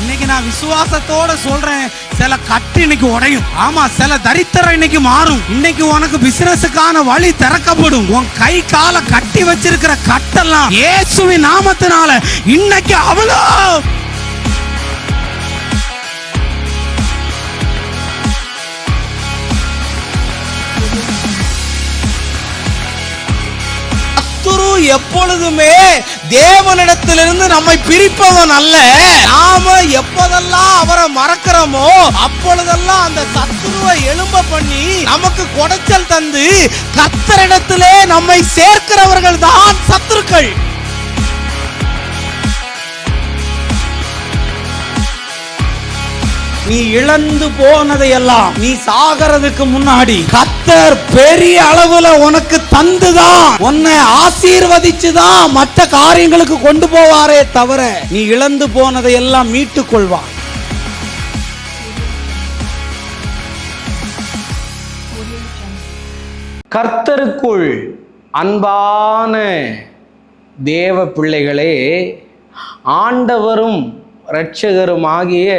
இன்னைக்கு நான் விசுவாசத்தோட சொல்றேன் சில கட்டு இன்னைக்கு உடையும். ஆமா சில தரித்திரம் இன்னைக்கு மாறும். இன்னைக்கு உனக்கு பிசினஸுக்கான வழி திறக்கப்படும். உன் கை கால கட்டி வச்சிருக்கிற கட்டெல்லாம் இயேசுவின் நாமத்தினால இன்னைக்கு அவ்வளோ எப்பொழுதுமே தேவனிடத்திலிருந்து நம்மை பிரிப்பவன் அல்ல. நாம எப்போதெல்லாம் அவரை மறக்கிறோமோ அப்பொழுதெல்லாம் அந்த சத்துருவை எழும்ப பண்ணி நமக்கு குடைச்சல் தந்து கத்தரிடத்திலே நம்மை சேர்க்கிறவர்கள் தான் சத்துருக்கள். நீ இழந்து போனதையெல்லாம் நீ சாகிறதுக்கு முன்னாடி கத்தர் பெரிய அளவுல உனக்கு தந்துதான். உன்னை ஆசீர்வதிச்சுதான் மற்ற காரியங்களுக்கு கொண்டு போவாரே தவிர நீ இழந்து போனதையெல்லாம் மீட்டுக் கொள்வான் கர்த்தருக்குள் அன்பான தேவ பிள்ளைகளே ஆண்டவரும் இரட்சகருமாகிய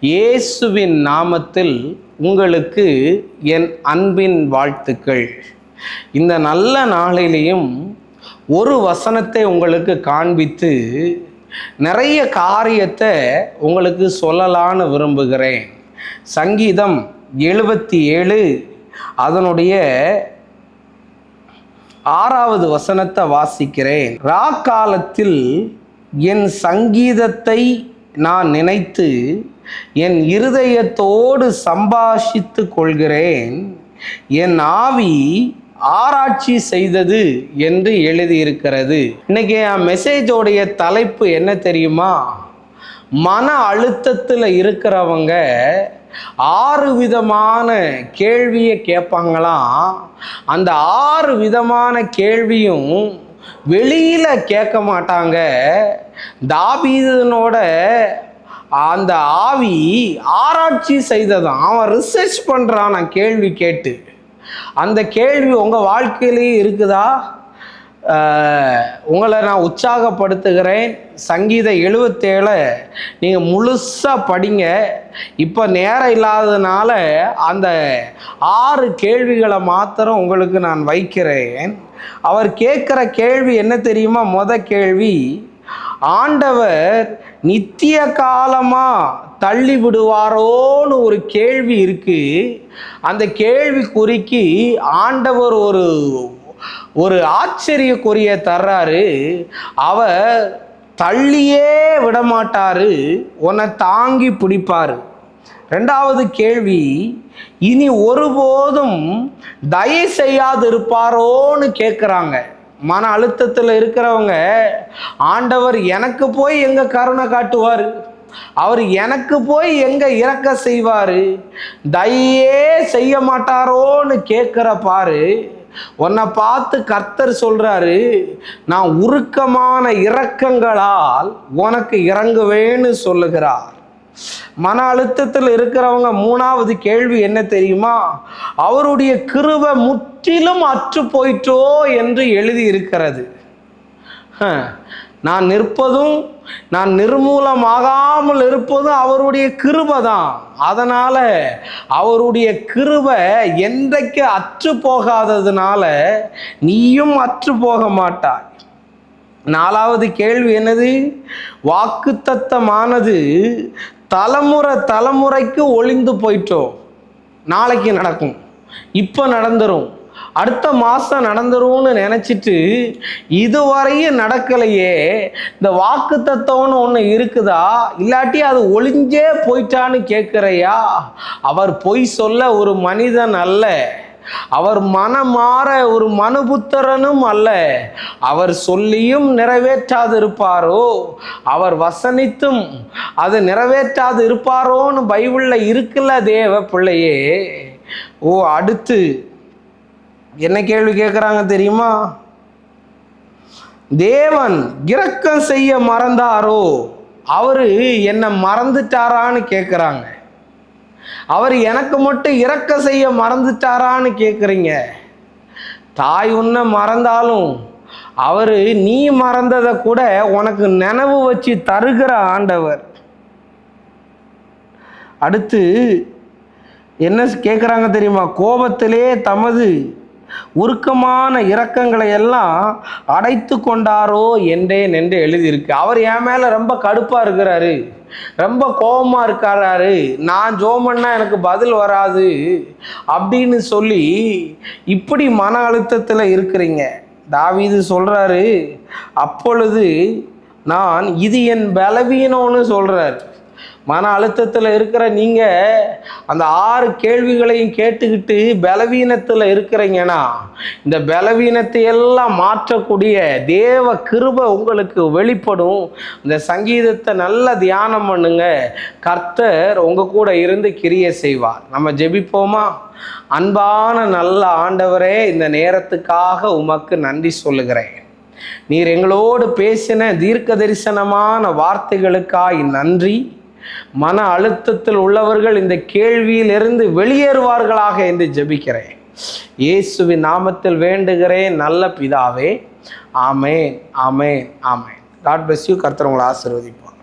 இயேசுவின் நாமத்தில் உங்களுக்கு என் அன்பின் வாழ்த்துக்கள். இந்த நல்ல நாளிலேயும் ஒரு வசனத்தை உங்களுக்கு காண்பித்து நிறைய காரியத்தை உங்களுக்கு சொல்லலான்னு விரும்புகிறேன். சங்கீதம் எழுபத்தி ஏழு அதனுடைய ஆறாவது வசனத்தை வாசிக்கிறேன். ரா காலத்தில் என் சங்கீதத்தை நான் நினைத்து என் இருதயத்தோடு சம்பாஷித்து கொள்கிறேன். என் ஆவி ஆராய்ச்சி செய்தது என்று எழுதியிருக்கிறது. இன்னைக்கு என் மெசேஜோடைய தலைப்பு என்ன தெரியுமா? மன அழுத்தத்தில் இருக்கிறவங்க ஆறு விதமான கேள்வியை கேட்பாங்களாம் அந்த ஆறு விதமான கேள்வியும் வெளியில் கேட்க மாட்டாங்க. தாபீதனோட அந்த ஆவி ஆராய்ச்சி செய்ததான் அவன் ரிசர்ச் பண்ணுறான் நான் கேள்வி கேட்டு. அந்த கேள்வி உங்கள் வாழ்க்கையிலேயே இருக்குதா? உங்களை நான் உற்சாகப்படுத்துகிறேன். சங்கீத எழுபத்தேழை நீங்கள் முழுசாக படிங்க. இப்போ நேரம் இல்லாததுனால அந்த ஆறு கேள்விகளை மாத்திரம் உங்களுக்கு நான் வைக்கிறேன். அவர் கேட்குற கேள்வி என்ன தெரியுமா? மொத கேள்வி ஆண்டவர் நித்திய காலமாக தள்ளி விடுவாரோன்னு ஒரு கேள்வி இருக்கு. அந்த கேள்விக்குறிக்கு ஆண்டவர் ஒரு ஒரு ஆச்சரியக்குரிய தர்றாரு. அவர் தள்ளியே விடமாட்டாரு உன்னை தாங்கி பிடிப்பார். ரெண்டாவது கேள்வி இனி ஒருபோதும் தயை செய்யாது இருப்பாரோன்னு கேட்குறாங்க மன அழுத்தத்தில் இருக்கிறவங்க ஆண்டவர் எனக்கு போய் எங்க கருணை காட்டுவார்? அவர் எனக்கு போய் எங்க இறக்க செய்வார்? தயே செய்ய மாட்டாரோன்னு கேட்குற பாரு உன்னை பார்த்து கர்த்தர் சொல்றாரு நான் உருக்கமான இரக்கங்களால் உனக்கு இறங்குவேன்னு சொல்லுகிறார். மன அழுத்தத்தில் இருக்கிறவங்க மூணாவது கேள்வி என்ன தெரியுமா? அவருடைய கிருவை முற்றிலும் அற்று போயிற்றோ என்று எழுதி இருக்கிறது நான் நிற்பதும் நான் நிர்மூலமாகாமல் இருப்பதும் அவருடைய கிருபை தான். அதனால் அவருடைய கிருபை என்றைக்கு அற்று போகாததுனால நீயும் அற்று போக மாட்டாய். நாலாவது கேள்வி என்னது? வாக்குத்தத்தமானது தலைமுறை தலைமுறைக்கு ஒளிந்து போயிட்டோம். நாளைக்கு நடக்கும். இப்போ நடந்துரும். அடுத்த மாதம் நடந்துரும்னு நினச்சிட்டு இதுவரையும் நடக்கலையே. இந்த வாக்கு தத்துவம்னு ஒன்று இருக்குதா? இல்லாட்டி அது ஒளிஞ்சே போயிட்டான்னு கேட்குறையா அவர் பொய் சொல்ல ஒரு மனிதன் அல்ல. அவர் மனமாற ஒரு மனுபுத்திரனும் அல்ல. அவர் சொல்லியும் நிறைவேற்றாது இருப்பாரோ அவர் வசனித்தும் அது நிறைவேற்றாது இருப்பாரோன்னு பைபிளில் இருக்குல்ல தேவ பிள்ளையே. ஓ அடுத்து என்ன கேள்வி கேட்குறாங்க தெரியுமா? தேவன் இரக்கம் செய்ய மறந்தாரோ? அவரு என்னை மறந்துட்டாரான்னு கேட்குறாங்க அவர் எனக்கு மட்டும் இறக்க செய்ய மறந்துட்டாரான்னு கேட்குறீங்க தாய் உன்னை மறந்தாலும் அவர் நீ மறந்ததை கூட உனக்கு நினைவு வச்சு தருகிற ஆண்டவர். அடுத்து என்ன கேட்குறாங்க தெரியுமா? கோபத்திலே தமது உருக்கமான இரக்கங்களை எல்லாம் அடைத்து கொண்டாரோ என்றேன் என்று எழுதியிருக்கு. அவர் என் மேலே ரொம்ப கடுப்பாக இருக்கிறாரு. ரொம்ப கோபமாக இருக்காரு நான் ஜோமன்னா எனக்கு பதில் வராது அப்படின்னு சொல்லி இப்படி மன அழுத்தத்தில் இருக்கிறீங்க. தாவிது சொல்கிறாரு அப்பொழுது நான் இது என் பலவீனம்னு சொல்கிறார் மன அழுத்தத்தில் இருக்கிற நீங்கள் அந்த ஆறு கேள்விகளையும் கேட்டுக்கிட்டு பலவீனத்தில் இருக்கிறீங்கன்னா இந்த பலவீனத்தை எல்லாம் மாற்றக்கூடிய தேவ கிருபை உங்களுக்கு வெளிப்படும். இந்த சங்கீதத்தை நல்லா தியானம் பண்ணுங்க. கர்த்தர் உங்கள் கூட இருந்து கிரியை செய்வார். நம்ம ஜெபிப்போமா? அன்பான நல்ல ஆண்டவரே இந்த நேரத்துக்காக உமக்கு நன்றி சொல்லுகிறேன். நீர் எங்களோடு பேசின தீர்க்க தரிசனமான வார்த்தைகளுக்காய் நன்றி. மன அழுத்தத்தில் உள்ளவர்கள் இந்த கேள்வியிலிருந்து வெளியேறுவார்களாக என்று ஜெபிக்கிறேன். இயேசுவின் நாமத்தில் வேண்டுகிறேன் நல்ல பிதாவே. Amen amen amen. God bless you கர்த்தர் உங்களை ஆசீர்வதிப்பார்.